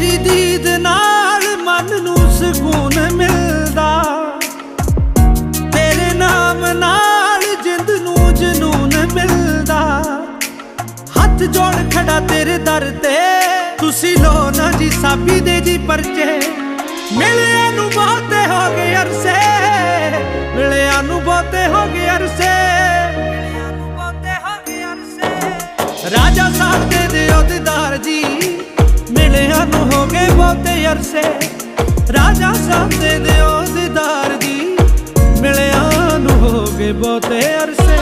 ਤੇਰੀ ਦੀਦ ਨਾਲ ਮਨ ਨੂੰ ਸਕੂਨ ਮਿਲਦਾ। ਤੇਰੇ ਨਾਮ ਨਾਲ ਜਿੰਦ ਨੂੰ ਜਨੂਨ ਮਿਲਦਾ। ਹੱਥ ਜੋੜ ਖੜਾ ਤੇਰੇ ਦਰ ਤੇ। ਤੁਸੀਂ ਲੋ ਨਾ ਜੀ ਸਾਬੀ ਦੇ ਜੀ ਪਰਚੇ। ਮਿਲਿਆ ਨੂੰ ਬਹੁਤੇ ਹੋ ਗਏ ਅਰਸੇ। ਮਿਲਿਆ ਨੂੰ ਬਹੁਤੇ ਹੋ ਗਏ ਅਰਸੇ। ਰਾਜਾ ਸਾਹਿਬ ਦੇ ਦਿਓ ਜੀ ਅਰਸੇ ਰਾਜਾ ਸਾਹਿਬ ਦੇ ਦਿਓ ਦੀਦਾਰ ਦੀ ਮਿਲਿਆ ਨੂੰ ਹੋ ਗਏ ਬਹੁਤੇ ਅਰਸੇ।